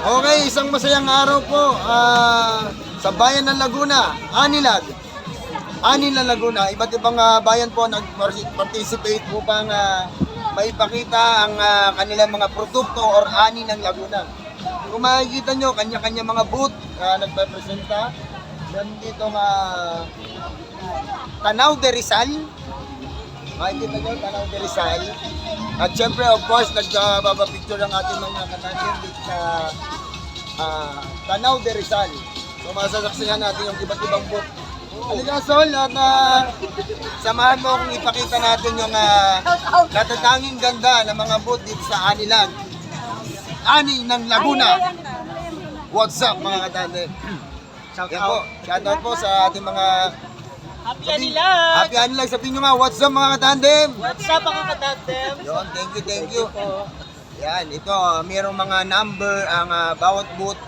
Okay, isang masayang araw po ah, sa bayan ng Laguna, Anilag. Anilag Laguna, iba't ibang ah, bayan po nag-participate upang ah, maipakita ang ah, kanilang mga produkto or ani ng Laguna. Kung makikita nyo, kanya-kanya mga booth na nagpapresenta. Meron dito nga Tanaw de Rizal. Makikita nyo, Tanaw de Rizal. At syempre, of course, nagbabapicture ang ating mga kanatin dito sa ah, Tanaw de Rizal. So, masasaksihan natin yung iba't ibang booth. Halika, Sol, at ah, samahan mo kung ipakita natin yung uh, natatanging ganda ng mga booth dito sa Anilag. Ani ng Laguna. What's up, mga katande? Shout po. Shout out po sa ating mga Happy Sabi- Anilag! Happy Anilag. Sabihin nyo nga, what's up mga katandem? What's up mga katatem? Yun, thank you, thank you. Yan, ito, mayroong mga number ang ah, bawat booth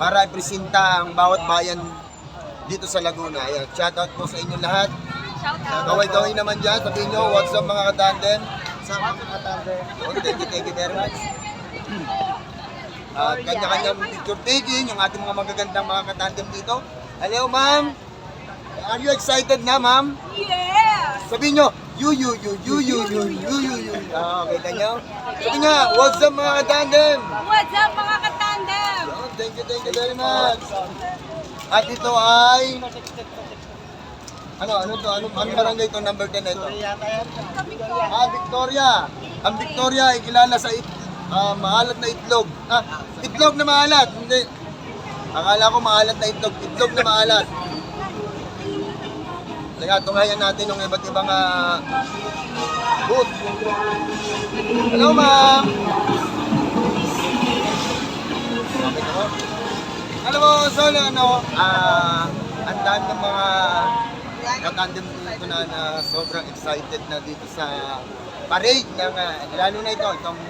para ipresenta ang bawat bayan dito sa Laguna. Ayan, shout out po sa inyo lahat. Kaway-kaway naman dyan, sabihin nyo, what's up mga katandem? What's up mga katandem? Thank you, thank you very much. At kanya-kanyang picture taking, yung ating mga magagandang mga katandem dito. Hello, ma'am. Are you excited na, ma'am? Yes! Sabihin nyo, you, you, you, you, you, you, you, you, you. Ah, kita nyo? Sabi nga, what's up mga katandem? What's up mga katandem? Yun, Thank you, thank you very much. At ito ay... Ano, ano to? Ano, ano barangay ito? Number 10 na ito? Kami ko. Ah, Victoria. Ang Victoria ay kilala sa it, ah, maalat na itlog. Ah, itlog na maalat. Hindi. Akala ko maalat na itlog. Itlog na maalat. Kaya tunghayan natin yung iba't ibang ah, booth. Hello, ma'am. Na po. Alam mo, Sol, ano, ah, ang dami ng mga katandem dito na, na sobrang excited na dito sa parade ng, ah, lalo na ito, itong,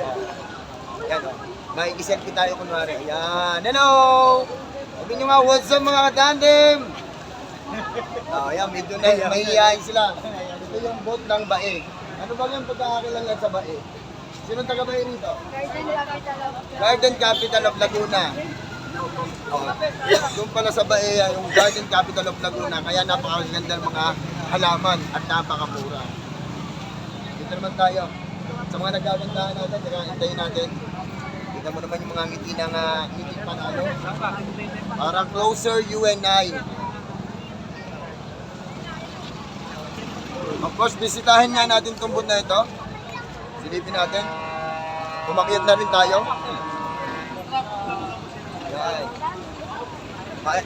uh, yan o, may iselfie tayo kunwari. Ayan, hello! Sabi nyo nga, what's up mga katandem? Oh, yan, medyo na, mahihiyain sila. Ito yung boat ng bae. Ano ba yung pagkakakilala sa bae? Sino taga bae rito? Garden Capital of Garden Capital of Laguna. Oh, doon pala sa Baea, yung Garden Capital of Laguna, kaya napakaganda ng mga halaman at napakamura. Dito naman tayo. Sa mga nagagandahan natin, hintayin natin. Kita mo naman yung mga ngiti ng uh, ngiti panalo. Parang closer UNI. Of course, bisitahin nga natin itong booth na ito. Silipin natin. Pumakyat na rin tayo. Yan.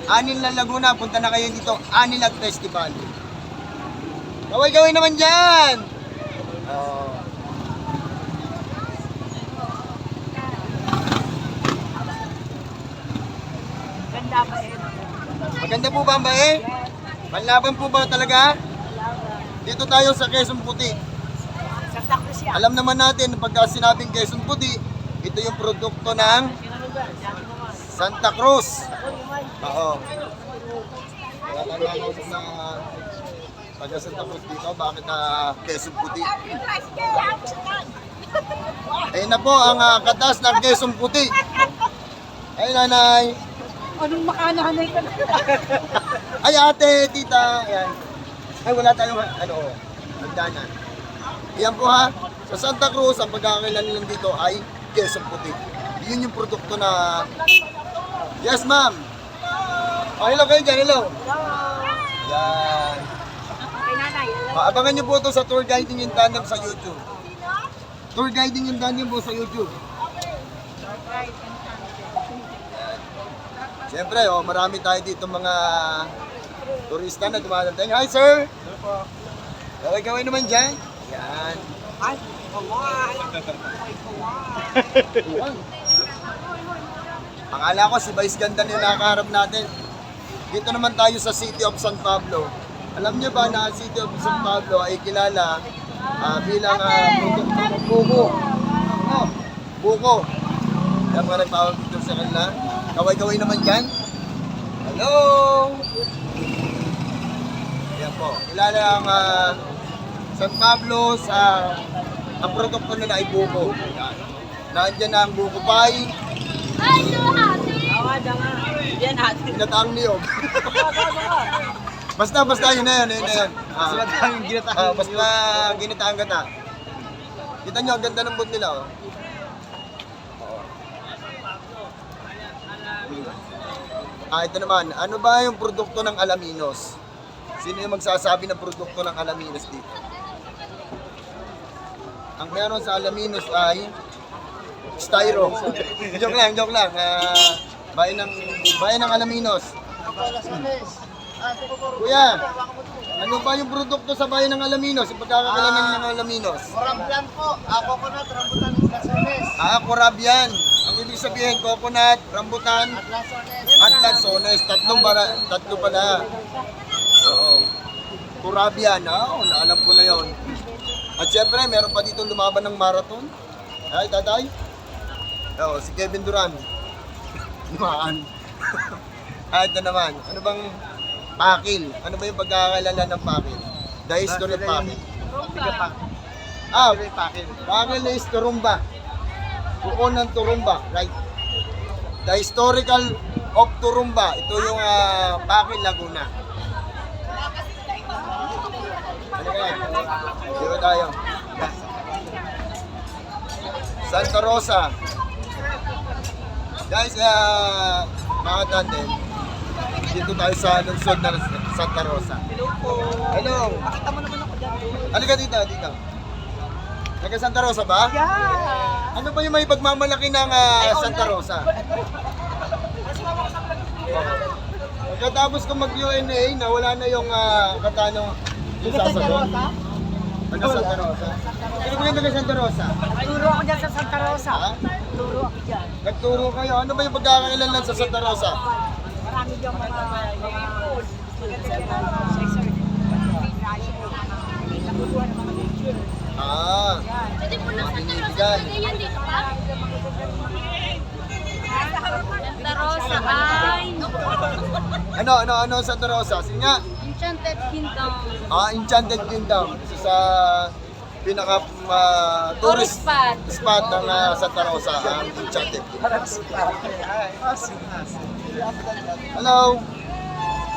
Anil na Laguna, punta na kayo dito. Anilag Festival. Gaway-gaway naman dyan! Oh. Ganda ba eh? Maganda po ba ang bae? Manlaban po ba talaga? Dito tayo sa Quezon Puti. Sa Tacos yan. Alam naman natin, pagka sinabing Quezon Puti, ito yung produkto ng Santa Cruz. Oo. Kaya lang ako na taga Santa Cruz dito, bakit na Quezon Puti? Ayun na po ang ah, katas ng Quezon Puti. Ay nanay. Anong makanahanay ka na? Ay ate, tita. Ayan. Ay wala tayong ano, hagdanan. Yan po ha. Sa Santa Cruz, ang pagkakailan nilang dito ay Quezon Puti. Yun yung produkto na... Yes, ma'am. Oh, hello kayo dyan, hello. Yan. Maabangan niyo po ito sa tour guiding yung tandem sa YouTube. Tour guiding yung tandem po sa YouTube. Siyempre, oh, marami tayo dito mga turista na dumadating. Hi, sir! Gawin-gawin naman dyan. Yan. Ay, kawai. Yan. Akala ko si Vice Ganda na nakaharap natin. Dito naman tayo sa City of San Pablo. Alam niyo ba na ang City of San Pablo ay kilala ah, bilang uh, buko. Oh, buko. Kaya mga nagpawag dito sa kanila. Kaway-kaway naman dyan. Hello! Po. Kilala ang ah, San Pablo sa ang produkto nila ay buko. Yan. Nandiyan na ang buko pie, Awa na nga. Yan ate. ginataang niyog. basta, basta, yun na yun, yun na yun. Ah, ah, basta ginataang gata. Kita nyo, ang ganda ng boot nila, oh. Ah, ito naman. Ano ba yung produkto ng Alaminos? Sino yung magsasabi ng produkto ng Alaminos dito? Ang meron sa Alaminos ay styro. joke lang, joke lang. Ah, bayan ng bayan ng Alaminos. Kuya, ano ba yung produkto sa bayan ng Alaminos? Yung pagkakakalanan ng Alaminos? Rambutan po, ako ko na, rambutan lasones. Ah, Corabian. Ang ibig sabihin, coconut, rambutan, At lasones. at lansones. Tatlong bara, tatlo pala. Oo. Corabian, ah, oh, naalam ko na yon. At syempre, meron pa dito lumaban ng marathon. Ay, tatay. Oo, si Kevin Duran. Lumaan. ah, ito naman. Ano bang pakil? Ano ba yung pagkakakalala ng pakil? The history of pakil. Ah, pakil is turumba. Buko ng turumba, right? The historical of Turumba. Ito yung uh, Pakil Laguna. Ano kaya? Dito tayo. Santa Rosa. Guys, uh, mga tandem, dito tayo sa lungsod na Santa Rosa. Hello po. Hello! Pakita mo naman ako dyan. Halika dito, dito. Taga Santa Rosa ba? Yeah. Ano ba yung may pagmamalaki ng ah, Santa Rosa? Pagkatapos ko mag-UNA, nawala na yung uh, katano yung sasagot. Taga Santa Rosa. Sino ba yung taga Santa Rosa? Turo ako dyan sa Santa Rosa. Ha? Turo ako dyan. Nagturo kayo. Ano ba yung pagkakailanlan sa Santa Rosa? Marami dyan mga mga lecture. Ah, Pwede mo na mga sa binibigyan. Ganyan dito pa? Santa Rosa ay Ano, ano, ano Santa Rosa? Sige nga. Enchanted Kingdom. Ah, Enchanted Kingdom. Isa sa pinaka ah, tourist Tourist spot. spot ng ah, Santa Rosa, ang Enchanted Kingdom. Hello.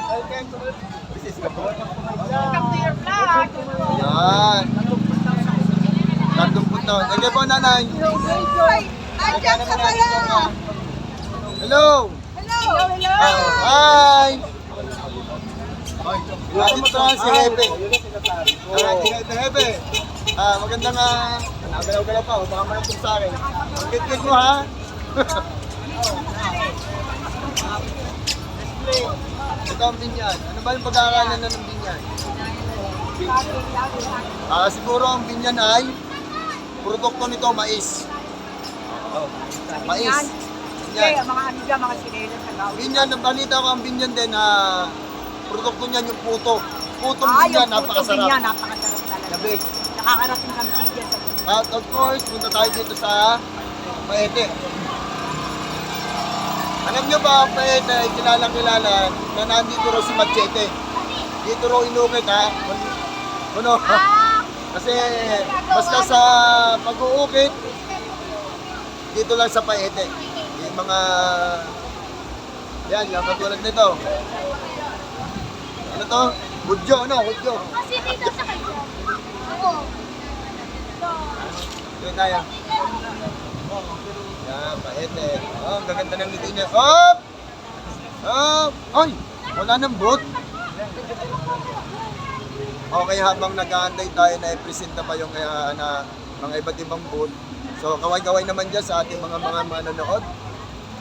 Welcome to your vlog. Yan. Tatlong punta. Sige po, nanay. Andiyan ka pala. Hello. Hello. Hello. Ah, hi. Ano mo si Hepe? Ah, si Hepe. Ah, magandang ah, nagalaw-galaw pa, oh, baka manatong sa akin. Kit-kit mo ha. Ito ang binyan. Ano ba yung pag-aaralan na ng binyan? Ah, siguro ang binyan ay produkto nito mais. Oh, mais. Binyan. mga ano dyan, mga sinelas na gawin. Binyan, nabalita ko ang binyan din na produkto niyan yung puto. Putong Ah, binyan, yung putong napakasarap. binyan, napakasarap talaga. The best. Nakakarating kami dyan sa At of course, punta tayo dito sa Paete. Alam nyo ba, ay kilalang kilala na nandito raw si Machete. Dito raw inukit ha. Ano? Kasi basta sa pag-uukit, dito lang sa Paete. Yung mga, yan, yung katulad nito. Ano to? Budyo, ano? Budyo. Kasi dito sa kayo. Oo. Doon tayo. Yan, paete. Oh, ang gaganda ng ngiti niya. Hop! Hop! Ay! Wala nang boot. Okay, habang nag-aantay tayo na i-presenta pa yung kaya na mga iba't ibang boot. So, kaway-kaway naman dyan sa ating mga mga manonood.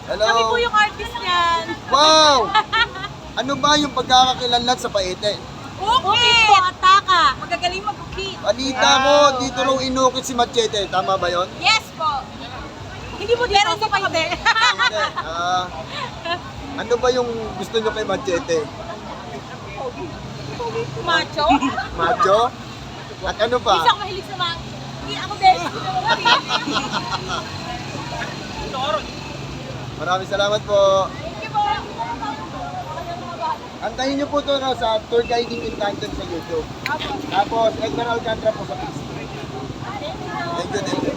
Hello! Kami po yung artist niyan. Wow! Ano ba yung pagkakakilanlan sa paete? Ukit po, ataka. Magagaling mag-ukit. Balita ko, dito raw inukit si Machete. Tama ba yon? Yes po. Hindi mo dito sa paite. Hindi. Ah, ano ba yung gusto nyo kay Machete? Macho. Macho? At ano pa? Isa ako mahilig sa mga... Hindi ako din. Maraming salamat po. Antayin nyo po ito no, sa Tour Guiding in Tandem sa YouTube. Tapos, Edgar Alcantara po sa Facebook. Thank you, thank you.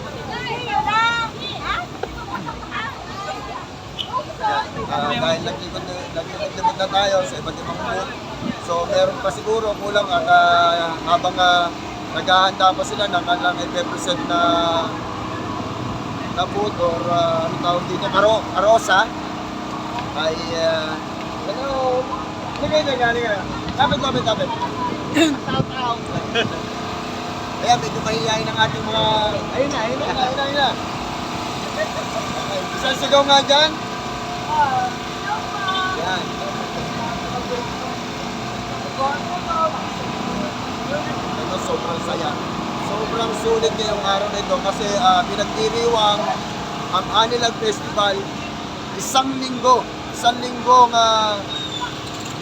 Uh, dahil nag-ikot na, nag na tayo sa iba't ibang mood. So meron pa siguro kulang at uh, habang uh, naghahanda pa sila ng alang 5% na na food or uh, ano tawag dito, karo, karosa ay uh, ano, na, halika na. Kapit, kapit, kapit. Shout out. Kaya medyo mahihayin ng ating mga, ayun na, ayun na, ayun na, ayun na. Isang sigaw nga dyan. Yan. Ito, sobrang saya. Sobrang sulit ngayong araw na ito kasi ah, pinagdiriwang ang Anilag Festival isang linggo. Isang linggo nga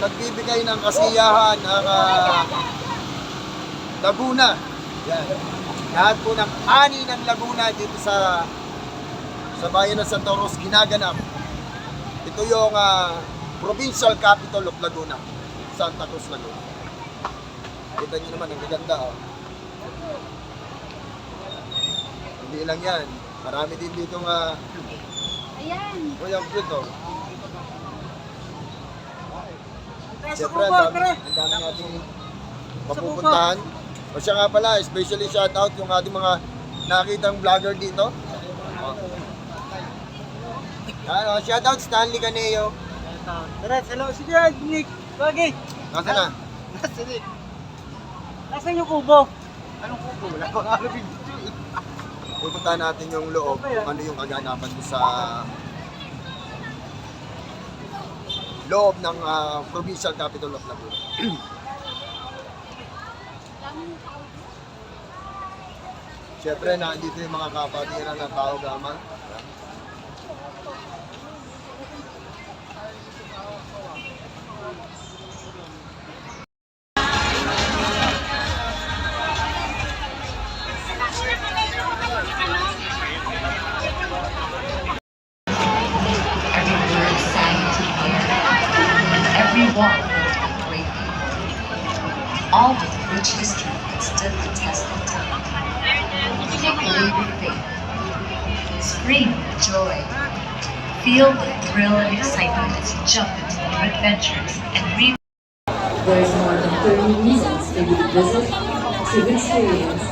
nagbibigay ng kasiyahan ang ah, Laguna. Yan. Lahat po ng ani ng Laguna dito sa sa bayan ng Santa Rosa ginaganap. Ito yung ah, provincial capital of Laguna, Santa Cruz, Laguna. Kita nyo naman, ang gaganda. Oh. Hindi lang yan. Marami din dito nga, Ayan. oh, yung cute oh. Siyempre, ang dami, ang dami nating mapupuntahan. O siya nga pala, especially shout out yung ating mga nakitang vlogger dito. Oh. Ano, shout out Stanley Caneo. Tara, hello. Sige, Nick. Bagay. Nasa na? Nasaan yung kubo? Anong kubo? Wala yung video eh. Pupuntahan natin yung loob kung ano yung kaganapan ko sa loob ng ah, provincial capital of Laguna. Siyempre, nandito yung mga kapatiran ng tao gaman. Great people. All with rich history that stood the test of time. Believe in faith. Scream with joy. Feel the thrill and excitement as you jump into new adventures and re- There's more than 30 reasons for you to visit, to experience,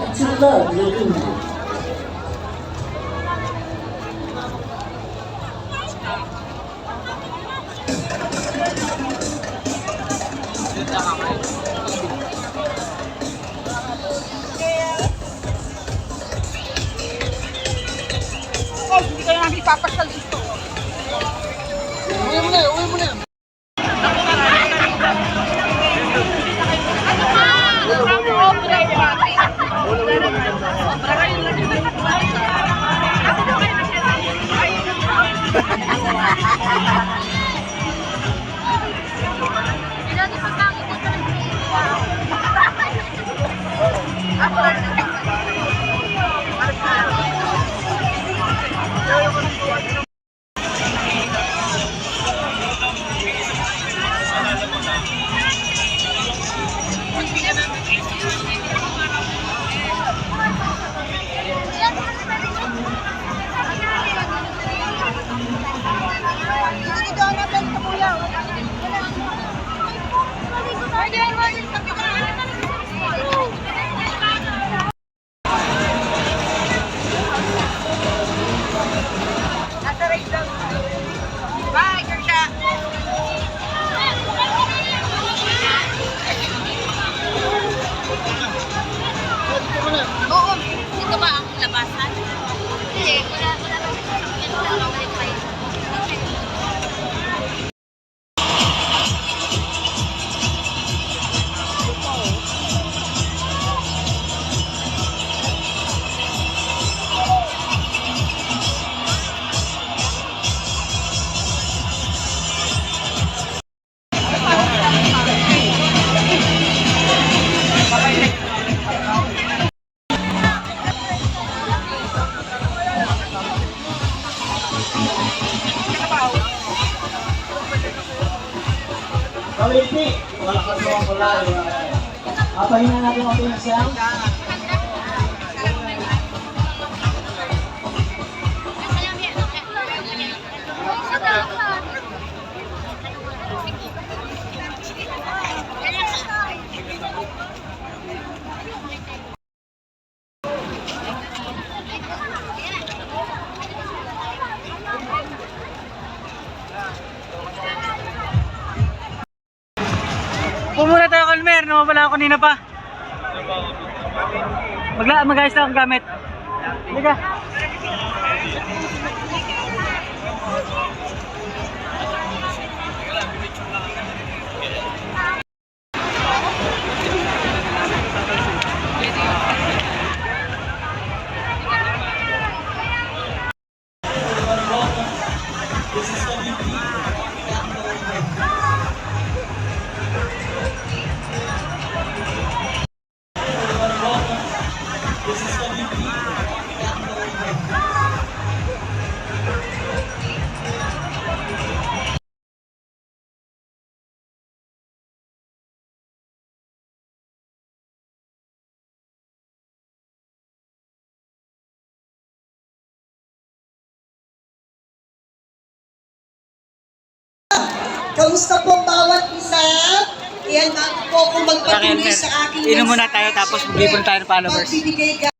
and to love Laguna. Oh, hindi kayo namin ipapasyal dito. আপনার ako kanina pa. Magla mag-ayos na akong gamit. Halika. Kamusta po bawat isa? Yan, bago po ako magpatuloy sa aking inom muna tayo tapos mag-ipon tayo ng followers. Magbibigay